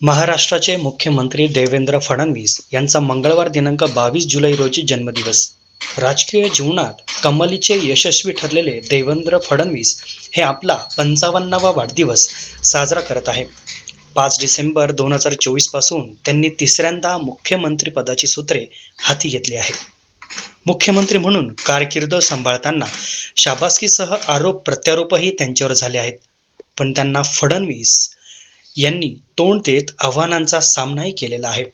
महाराष्ट्राचे मुख्यमंत्री देवेंद्र फडणवीस यांचा मंगळवार दिनांक बावीस जुलै रोजी जन्मदिवस. राजकीय जीवनात कमालीचे यशस्वी ठरलेले देवेंद्र फडणवीस हे आपला पंचावन्नावा वाढदिवस साजरा करत आहे पाच डिसेंबर दोन हजार चोवीसपासून त्यांनी तिसऱ्यांदा मुख्यमंत्री पदाची सूत्रे हाती घेतली आहेत. मुख्यमंत्री म्हणून कारकीर्द सांभाळताना शाबासकीसह आरोप प्रत्यारोपही त्यांच्यावर झाले आहेत. पण त्यांना फडणवीस यांनी तोंड देत आव्हानांचा सामनाही केलेला आहे.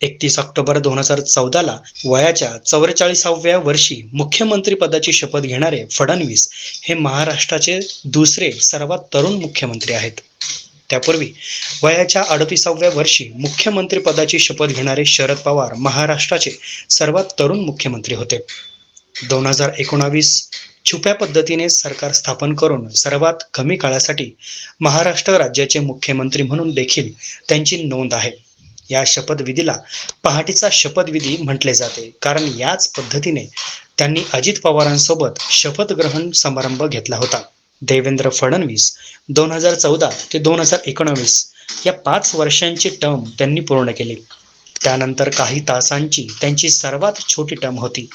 एकतीस ऑक्टोबर दोन हजार चौदाला वयाच्या चौवेचाळीसाव्या वर्षी मुख्यमंत्री पदाची शपथ घेणारे फडणवीस हे महाराष्ट्राचे दुसरे सर्वात तरुण मुख्यमंत्री आहेत. त्यापूर्वी वयाच्या अडतीसाव्या वर्षी मुख्यमंत्री पदाची शपथ घेणारे शरद पवार महाराष्ट्राचे सर्वात तरुण मुख्यमंत्री होते. दोन हजार एकोणावीस छुप्या पद्धतीने सरकार स्थापन करून सर्वात कमी काळासाठी महाराष्ट्र राज्याचे मुख्यमंत्री म्हणून देखील त्यांची नोंद आहे. या शपथविधीला पहाटेचा शपथविधी म्हटले जाते. कारण याच पद्धतीने त्यांनी अजित पवारांसोबत शपथग्रहण समारंभ घेतला होता. देवेंद्र फडणवीस दोन हजार चौदा ते दोन हजार एकोणवीस या पाच वर्षांची टर्म त्यांनी पूर्ण केली. त्यानंतर काही तासांची त्यांची सर्वात छोटी टर्म होती.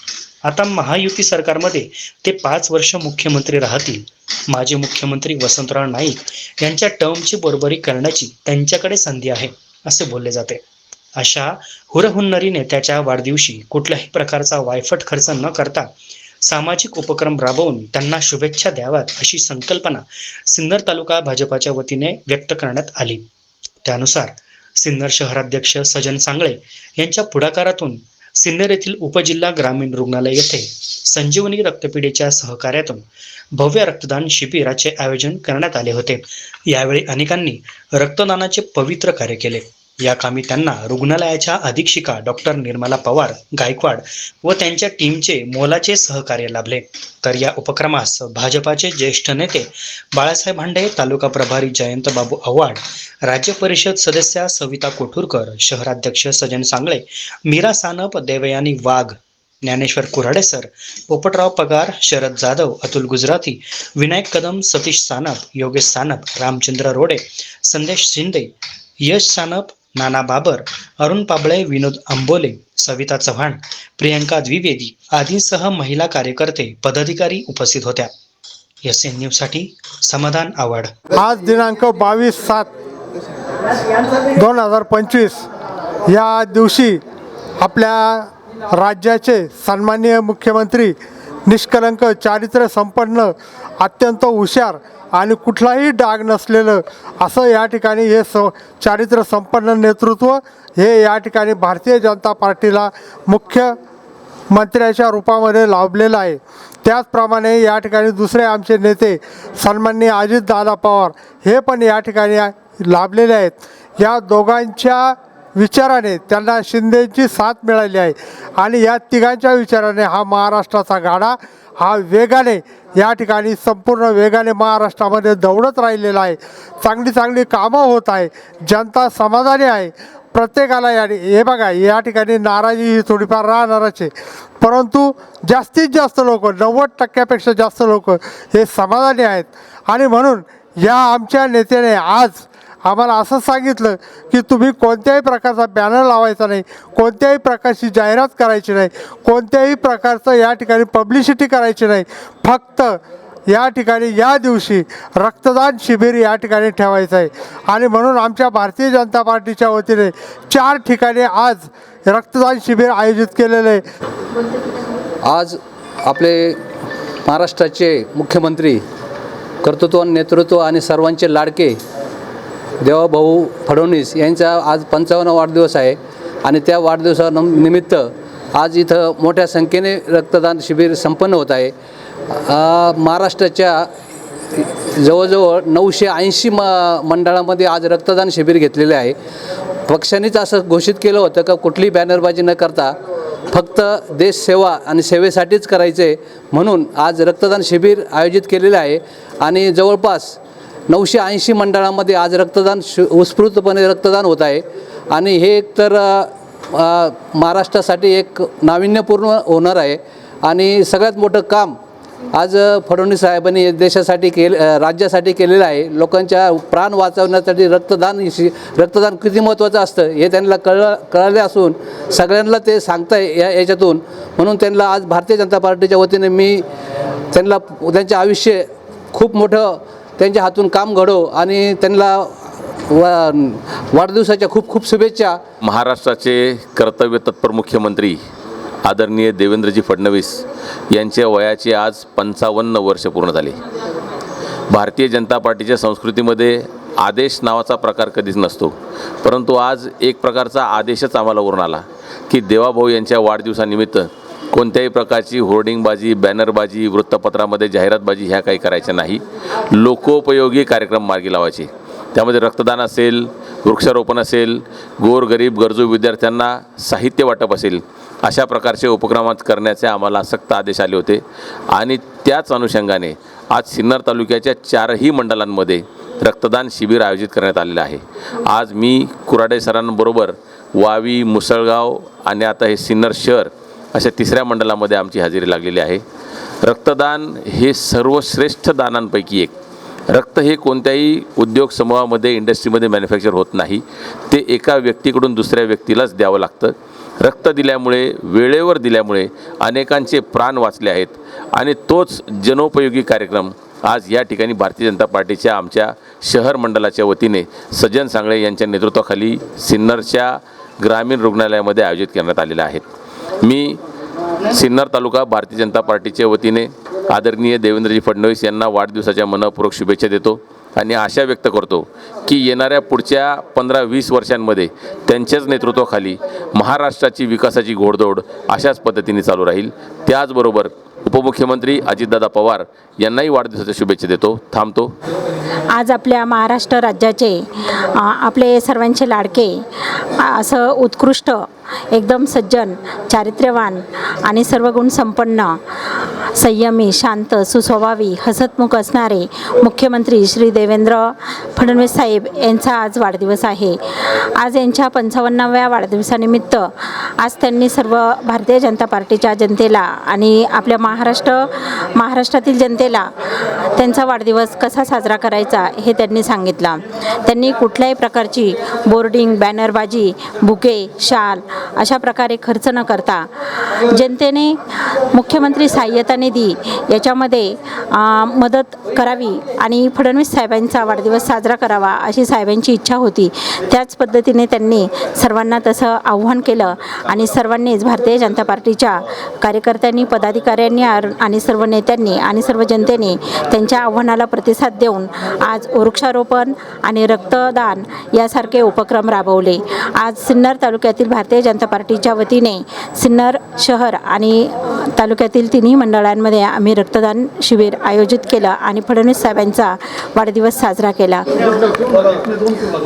आता महायुती सरकारमध्ये ते पाच वर्ष मुख्यमंत्री राहतील. माजी मुख्यमंत्री वसंतराव नाईक यांच्या टर्मची बरोबरी करण्याची त्यांच्याकडे संधी आहे असे बोलले जाते. अशा हुरहुन्नरी नेत्याच्या वाढदिवशी कुठल्याही प्रकारचा वायफट खर्च न करता सामाजिक उपक्रम राबवून त्यांना शुभेच्छा द्याव्यात अशी संकल्पना सिन्नर तालुका भाजपाच्या वतीने व्यक्त करण्यात आली. त्यानुसार सिन्नर शहराध्यक्ष सजन सांगळे यांच्या पुढाकारातून सिन्नर येथील उपजिल्हा ग्रामीण रुग्णालय येथे संजीवनी रक्तपेढीच्या सहकार्यातून भव्य रक्तदान शिबिराचे आयोजन करण्यात आले होते. यावेळी अनेकांनी रक्तदानाचे पवित्र कार्य केले. या कामी त्यांना रुग्णालयाच्या अधीक्षिका डॉक्टर निर्मला पवार गायकवाड व त्यांच्या टीमचे मोलाचे सहकार्य लाभले. तर या उपक्रमास भाजपाचे ज्येष्ठ नेते बाळासाहेब भांडे तालुका प्रभारी जयंत बाबू आव्हाड राज्य परिषद सदस्या सविता कोठूरकर शहराध्यक्ष सजन सांगळे मीरा सानप देवयानी वाघ ज्ञानेश्वर कुऱ्हाडे सर पोपटराव पगार शरद जाधव अतुल गुजराती विनायक कदम सतीश सानप योगेश सानप रामचंद्र रोडे संदेश शिंदे यश सानप नाना बाबर अरुण पाबळे विनोद आंबोले सविता चव्हाण प्रियंका द्विवेदी आदींसह महिला कार्यकर्ते पदाधिकारी उपस्थित होत्या. एस एन न्यूजसाठी समाधान आवड आज दिनांक बावीस सात दोन हजार पंचवीस या दिवशी आपल्या राज्याचे सन्माननीय मुख्यमंत्री निष्कलंक चारित्र्य संपन्न अत्यंत हुशार आणि कुठलाही डाग नसलेलं असं या ठिकाणी हे स चारित्र्य संपन्न नेतृत्व हे या ठिकाणी भारतीय जनता पार्टीला मुख्य मंत्र्याच्या रूपामध्ये लाभलेलं आहे. त्याचप्रमाणे या ठिकाणी दुसरे आमचे नेते सन्माननीय अजितदादा पवार हे पण या ठिकाणी लाभलेले आहेत. या दोघांच्या विचाराने त्यांना शिंदेची साथ मिळाली आहे. आणि या तिघांच्या विचाराने हा महाराष्ट्राचा गाडा हा वेगाने या ठिकाणी संपूर्ण वेगाने महाराष्ट्रामध्ये दौडत राहिलेला आहे. चांगली चांगली कामं होत आहे. जनता समाधानी आहे. प्रत्येकाला या हे बघा या ठिकाणी नाराजी ही थोडीफार राहणारच आहे. परंतु जास्तीत जास्त लोक नव्वद टक्क्यापेक्षा जास्त लोक हे समाधानी आहेत. आणि म्हणून या आमच्या नेत्याने आज आम्हाला असं सांगितलं की तुम्ही कोणत्याही प्रकारचा बॅनर लावायचा नाही कोणत्याही प्रकारची जाहिरात करायची नाही कोणत्याही प्रकारचं या ठिकाणी पब्लिसिटी करायची नाही. फक्त या ठिकाणी या दिवशी रक्तदान शिबिर या ठिकाणी ठेवायचं आहे. आणि म्हणून आमच्या भारतीय जनता पार्टीच्या वतीने चार ठिकाणी आज रक्तदान शिबिर आयोजित केलेलं आहे. आज आपले महाराष्ट्राचे मुख्यमंत्री कर्तृत्व नेतृत्व आणि सर्वांचे लाडके देवाभाऊ फडणवीस यांचा आज पंचावन्न वाढदिवस आहे आणि त्या वाढदिवसानिमित्त आज इथं मोठ्या संख्येने रक्तदान शिबिर संपन्न होत आहे. महाराष्ट्राच्या जवळजवळ नऊशे ऐंशी म मंडळामध्ये आज रक्तदान शिबिर घेतलेले आहे. पक्षानेच असं घोषित केलं होतं का कुठली बॅनरबाजी न करता फक्त देश सेवा आणि सेवेसाठीच करायचे म्हणून आज रक्तदान शिबिर आयोजित केलेले आहे. आणि जवळपास नऊशे ऐंशी मंडळामध्ये आज रक्तदान शु उत्स्फूर्तपणे रक्तदान होत आहे. आणि हे एक तर महाराष्ट्रासाठी एक नाविन्यपूर्ण होणार आहे. आणि सगळ्यात मोठं काम आज फडणवीस साहेबांनी देशासाठी केल राज्यासाठी केलेलं आहे. लोकांच्या प्राण वाचवण्यासाठी रक्तदान शि- रक्तदान किती महत्त्वाचं असतं हे त्यांना कळ कळले असून सगळ्यांना ते सांगताय या याच्यातून. म्हणून त्यांना आज भारतीय जनता पार्टीच्या वतीने मी त्यांना त्यांचे आयुष्य खूप मोठं त्यांच्या हातून काम घडो आणि त्यांना वा वाढदिवसाच्या खूप खूप शुभेच्छा. महाराष्ट्राचे कर्तव्य तत्पर मुख्यमंत्री आदरणीय देवेंद्रजी फडणवीस यांच्या वयाचे आज पंचावन्न वर्ष पूर्ण झाले. भारतीय जनता पार्टीच्या संस्कृतीमध्ये आदेश नावाचा प्रकार कधीच नसतो. परंतु आज एक प्रकारचा आदेशच आम्हाला वरून आला की देवाभाऊ यांच्या वाढदिवसानिमित्त कोणत्याही प्रकारची होर्डिंगबाजी बॅनरबाजी वृत्तपत्रामध्ये जाहिरातबाजी ह्या काही करायच्या नाही. लोकोपयोगी कार्यक्रम मार्गी लावायचे. त्यामध्ये रक्तदान असेल वृक्षारोपण असेल गोरगरीब गरजू विद्यार्थ्यांना साहित्य वाटप असेल अशा प्रकारचे उपक्रमात करण्याचे आम्हाला सक्त आदेश आले होते. आणि त्याच अनुषंगाने आज सिन्नर तालुक्याच्या चारही मंडलांमध्ये रक्तदान शिबिर आयोजित करण्यात आलेलं आहे. आज मी कुराडे सरांबरोबर वावी मुसळगाव आणि आता हे सिन्नर शहर अशा तिसऱ्या मंडळामध्ये आमची हजेरी लागलेली आहे. रक्तदान हे सर्वश्रेष्ठ दानांपैकी एक. रक्त हे कोणत्याही उद्योग समूहामध्ये इंडस्ट्रीमध्ये मॅन्युफॅक्चर होत नाही. ते एका व्यक्तीकडून दुसऱ्या व्यक्तीलाच द्यावं लागतं. रक्त दिल्यामुळे वेळेवर दिल्यामुळे अनेकांचे प्राण वाचले आहेत. आणि तोच जनोपयोगी कार्यक्रम आज या ठिकाणी भारतीय जनता पार्टीच्या आमच्या शहर मंडळाच्या वतीने सज्जन सांगळे यांच्या नेतृत्वाखाली सिन्नरच्या ग्रामीण रुग्णालयामध्ये आयोजित करण्यात आलेल्या आहेत मी सिन्नर तालुका भारतीय जनता पार्टीच्या वतीने आदरणीय देवेंद्रजी फडणवीस यांना वाढदिवसाच्या मनपूर्वक शुभेच्छा देतो. आणि आशा व्यक्त करतो की येणाऱ्या पुढच्या पंधरा वीस वर्षांमध्ये त्यांच्याच नेतृत्वाखाली महाराष्ट्राची विकासाची घोडदौड अशाच पद्धतीने चालू राहील. त्याचबरोबर उपमुख्यमंत्री अजितदादा पवार यांनाही वाढदिवसाच्या शुभेच्छा देतो. थांबतो. आज आपल्या महाराष्ट्र राज्याचे आपले सर्वांचे लाडके असं उत्कृष्ट एकदम सज्जन चारित्र्यवान आणि सर्व गुण संपन्न संयमी शांत सुस्वभावी हसतमुख असणारे मुख्यमंत्री श्री देवेंद्र फडणवीस साहेब यांचा आज वाढदिवस आहे. आज यांच्या पंचावन्नाव्या वाढदिवसानिमित्त आज त्यांनी सर्व भारतीय जनता पार्टीच्या जनतेला आणि आपल्या महाराष्ट्र महाराष्ट्रातील जनतेला त्यांचा वाढदिवस कसा साजरा करायचा हे त्यांनी सांगितलं. त्यांनी कुठल्याही प्रकारची बोर्डिंग बॅनरबाजी बुके शाल अशा प्रकारे खर्च न करता जनतेने मुख्यमंत्री सहाय्यताने निधी याच्यामध्ये मदत करावी आणि फडणवीस साहेबांचा वाढदिवस साजरा करावा अशी साहेबांची इच्छा होती. त्याच पद्धतीने त्यांनी सर्वांना तसं आव्हान केलं आणि सर्वांनीच भारतीय जनता पार्टीच्या कार्यकर्त्यांनी पदाधिकाऱ्यांनी आणि सर्व नेत्यांनी आणि सर्व जनतेने त्यांच्या आव्हानाला प्रतिसाद देऊन आज वृक्षारोपण आणि रक्तदान यासारखे उपक्रम राबवले. आज सिन्नर तालुक्यातील भारतीय जनता पार्टीच्या वतीने सिन्नर शहर आणि तालुक्यातील तिन्ही मंडळांमध्ये आम्ही रक्तदान शिबिर आयोजित केलं आणि फडणवीस साहेबांचा वाढदिवस साजरा केला.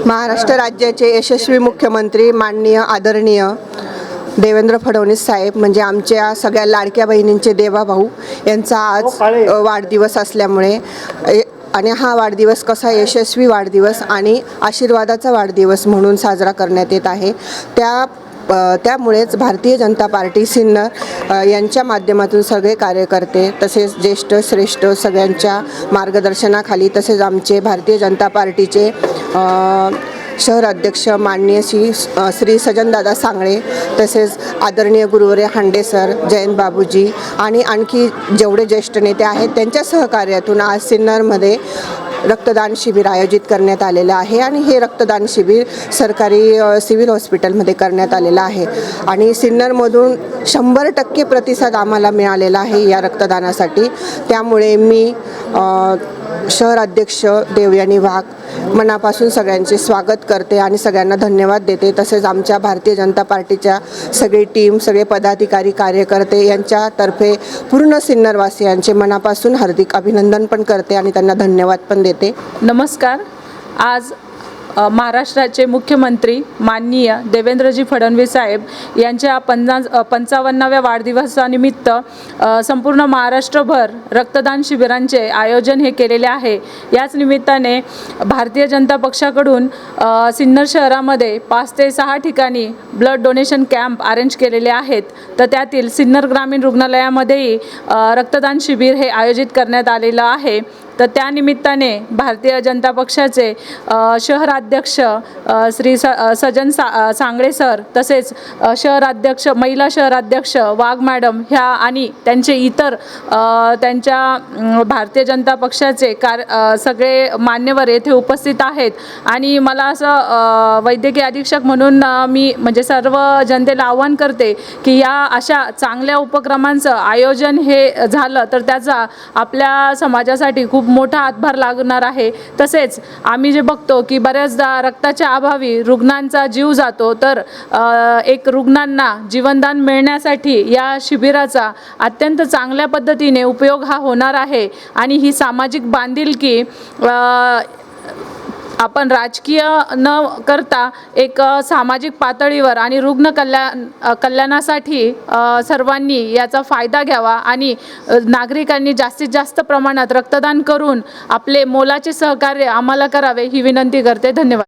महाराष्ट्र राज्याचे यशस्वी मुख्यमंत्री माननीय आदरणीय देवेंद्र फडणवीस साहेब म्हणजे आमच्या सगळ्या लाडक्या बहिणींचे देवाभाऊ यांचा आज वाढदिवस असल्यामुळे ए- आणि हा वाढदिवस कसा यशस्वी वाढदिवस आणि आशीर्वादाचा वाढदिवस म्हणून साजरा करण्यात येत आहे त्या त्यामुळेच भारतीय जनता पार्टी सिन्नर यांच्या माध्यमातून सगळे कार्यकर्ते तसेच ज्येष्ठ श्रेष्ठ सगळ्यांच्या मार्गदर्शनाखाली तसेच आमचे भारतीय जनता पार्टीचे शहर अध्यक्ष माननीय श्री श्री सजनदादा सांगळे तसेच आदरणीय गुरुवरे हांडे सर जयंत बाबूजी आणि आणखी जेवढे ज्येष्ठ नेते आहेत त्यांच्या सहकार्यातून आज सिन्नरमध्ये रक्तदान शिबिर आयोजित करण्यात आलेलं आहे आणि हे रक्तदान शिबिर सरकारी सिव्हिल हॉस्पिटलमध्ये करण्यात आलेलं आहे. आणि सिन्नरमधून शंभर टक्के प्रतिसाद आम्हाला मिळालेला आहे या रक्तदानासाठी. त्यामुळे मी शहराध्यक्ष देवयानी वाघ मनापासून सगळ्यांचे स्वागत करते आणि सगळ्यांना धन्यवाद देते. तसेच आमच्या भारतीय जनता पार्टीच्या सगळी टीम सगळे पदाधिकारी कार्यकर्ते यांच्यातर्फे पूर्ण सिन्नरवासियांचे मनापासून हार्दिक अभिनंदन पण करते आणि त्यांना धन्यवाद पण देते. नमस्कार. आज महाराष्ट्राचे मुख्यमंत्री माननीय देवेंद्रजी फडणवीस साहेब यांच्या पन्ना पंचावन्नाव्या वाढदिवसानिमित्त संपूर्ण महाराष्ट्रभर रक्तदान शिबिरांचे आयोजन हे केलेले आहे. याच निमित्ताने भारतीय जनता पक्षाकडून सिन्नर शहरामध्ये पाच ते सहा ठिकाणी ब्लड डोनेशन कॅम्प अरेंज केलेले आहेत. तर त्यातील सिन्नर ग्रामीण रुग्णालयामध्येही रक्तदान शिबिर हे आयोजित करण्यात आलेलं आहे. तर त्यानिमित्ताने भारतीय जनता पक्षाचे शहराध्यक्ष श्री स सजन सा सांगळे सर तसेच शहराध्यक्ष महिला शहराध्यक्ष वाघ मॅडम ह्या आणि त्यांचे इतर त्यांच्या भारतीय जनता पक्षाचे कार सगळे मान्यवर येथे उपस्थित आहेत. आणि मला असं वैद्यकीय अधीक्षक म्हणून मी म्हणजे सर्व जनतेला आव्हान करते की या अशा चांगल्या उपक्रमांचं आयोजन हे झालं तर त्याचा आपल्या समाजासाठी खूप मोठा हातभार लागणार आहे. तसेच आम्ही जे बघतो की बऱ्याचदा रक्ताच्या अभावी रुग्णांचा जीव जातो तर एक रुग्णांना जीवनदान मिळण्यासाठी या शिबिराचा अत्यंत चांगल्या पद्धतीने उपयोग हा होणार आहे. आणि ही सामाजिक बांधिलकी आपण राजकीय न करता एक सामाजिक पातळीवर आणि रुग्ण कल्याण कल्याणासाठी सर्वांनी याचा फायदा घ्यावा आणि नागरिकांनी जास्तीत जास्त प्रमाणात रक्तदान करून आपले मोलाचे सहकार्य आम्हाला करावे ही विनंती करते. धन्यवाद.